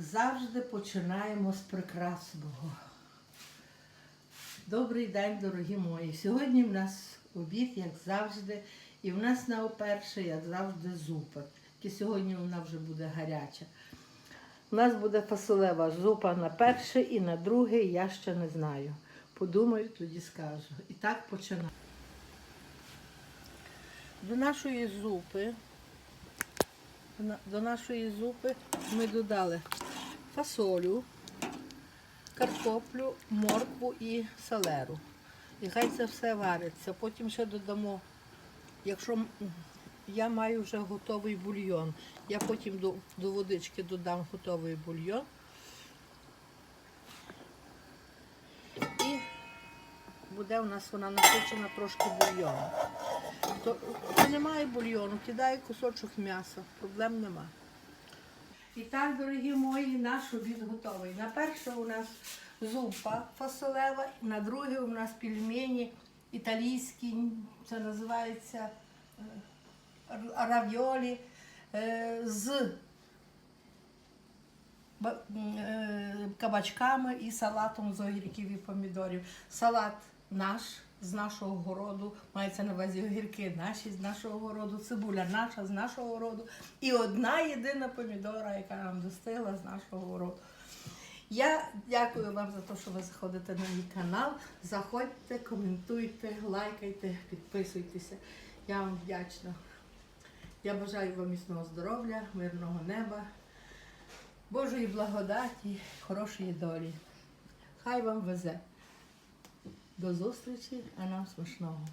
завжди, починаємо з прекрасного. Добрий день, дорогі мої. Сьогодні в нас обід, як завжди, і в нас на оперше, як завжди, зупа. Тільки сьогодні вона вже буде гаряча. У нас буде фасолева зупа на перше і на друге, я ще не знаю. Подумаю, тоді скажу. І так починаємо. До нашої зупи до нашої зупи ми додали фасолю, картоплю, моркву і салеру. І хай це все вариться. Потім ще додамо, якщо я маю вже готовий бульйон, я потім до, до водички додам готовий бульйон. І буде у нас вона насичена трошки бульйоном. То, то немає бульйону, кидаю кусочок м'яса, проблем нема. І так, дорогі мої, наш обід готовий. На перше у нас зупа фасолева, на друге у нас пельмені італійські, це називається е, равіолі е, з е, кабачками і салатом з огірків і помідорів. Салат наш з нашого городу, мається на увазі огірки наші з нашого городу, цибуля наша з нашого городу. І одна єдина помідора, яка нам достигла з нашого городу. Я дякую вам за те, що ви заходите на мій канал. Заходьте, коментуйте, лайкайте, підписуйтеся. Я вам вдячна. Я бажаю вам міцного здоров'я, мирного неба. Божої благодаті, хорошої долі. Хай вам везе. До зустрічі, а нам смачного.